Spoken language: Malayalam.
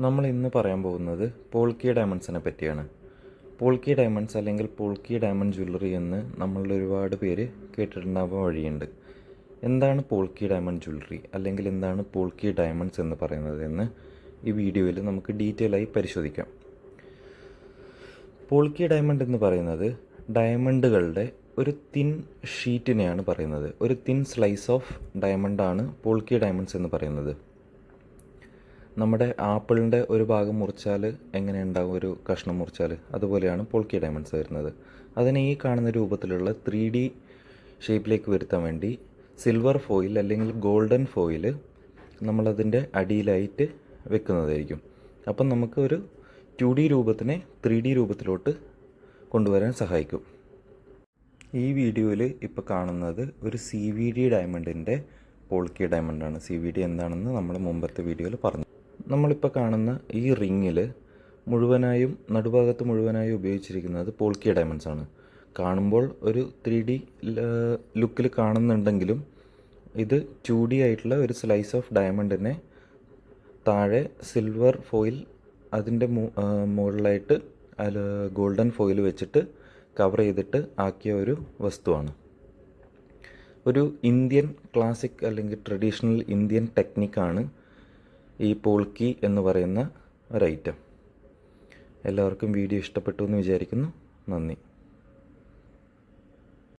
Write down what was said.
നമ്മൾ ഇന്ന് പറയാൻ പോകുന്നത് പോൾക്കി ഡയമണ്ട്സിനെ പറ്റിയാണ്. പോൾക്കി ഡയമണ്ട്സ് അല്ലെങ്കിൽ പോൾക്കി ഡയമണ്ട് ജ്വല്ലറി എന്ന് നമ്മളിൽ ഒരുപാട് പേര് കേട്ടിട്ടുണ്ടാവാൻ വഴിയുണ്ട്. എന്താണ് പോൾക്കി ഡയമണ്ട് ജ്വല്ലറി അല്ലെങ്കിൽ എന്താണ് പോൾക്കി ഡയമണ്ട്സ് എന്ന് പറയുന്നത് എന്ന് ഈ വീഡിയോയിൽ നമുക്ക് ഡീറ്റെയിൽ ആയി പരിശോധിക്കാം. പോൾക്കി ഡയമണ്ട് എന്ന് പറയുന്നത് ഡയമണ്ടുകളുടെ ഒരു തിൻ ഷീറ്റിനെയാണ് പറയുന്നത്. ഒരു തിൻ സ്ലൈസ് ഓഫ് ഡയമണ്ടാണ് പോൾക്കി ഡയമണ്ട്സ് എന്ന് പറയുന്നത്. നമ്മുടെ ആപ്പിളിന്റെ ഒരു ഭാഗം മുറിച്ചാൽ എങ്ങനെ ഉണ്ടാകും ഒരു കഷ്ണം മുറിച്ചാൽ? അതുപോലെയാണ് പോൾക്കി ഡയമണ്ട്സ് വരുന്നത്. അതിനെ ഈ കാണുന്ന രൂപത്തിലുള്ള ത്രീ ഡി ഷേപ്പിലേക്ക് വരുത്താൻ വേണ്ടി സിൽവർ ഫോയിൽ അല്ലെങ്കിൽ ഗോൾഡൻ ഫോയിൽ നമ്മളതിന്റെ അടിയിലായിട്ട് വെക്കുന്നതായിരിക്കും. അപ്പം നമുക്ക് ഒരു ടു ഡി രൂപത്തിനെ ത്രീ ഡി രൂപത്തിലോട്ട് കൊണ്ടുവരാൻ സഹായിക്കും. ഈ വീഡിയോയിൽ ഇപ്പോൾ കാണുന്നത് ഒരു സി വി ഡി ഡയമണ്ടിന്റെ പോൾക്കി ഡയമണ്ടാണ്. സി വി ഡി എന്താണെന്ന് നമ്മൾ മുമ്പത്തെ വീഡിയോയിൽ പറഞ്ഞു. നമ്മളിപ്പോൾ കാണുന്ന ഈ റിങ്ങിൽ മുഴുവനായും നടുഭാഗത്ത് മുഴുവനായും ഉപയോഗിച്ചിരിക്കുന്നത് പോൾക്കിയ ഡയമണ്ട്സ് ആണ്. കാണുമ്പോൾ ഒരു ത്രീ ഡി ലുക്കിൽ കാണുന്നുണ്ടെങ്കിലും ഇത് ടു ഡി ആയിട്ടുള്ള ഒരു സ്ലൈസ് ഓഫ് ഡയമണ്ടിനെ താഴെ സിൽവർ ഫോയിൽ അതിന്റെ മുകളിലായിട്ട് ഗോൾഡൻ ഫോയിൽ വെച്ചിട്ട് കവർ ചെയ്തിട്ട് ആക്കിയ ഒരു വസ്തുവാണ്. ഒരു ഇന്ത്യൻ ക്ലാസിക് അല്ലെങ്കിൽ ട്രഡീഷണൽ ഇന്ത്യൻ ടെക്നിക്കാണ് ഈ പോൾക്കി എന്ന് പറയുന്ന ഒരു ഐറ്റം എല്ലാവർക്കും വീഡിയോ ഇഷ്ടപ്പെട്ടു എന്ന് വിചാരിക്കുന്നു. നന്ദി.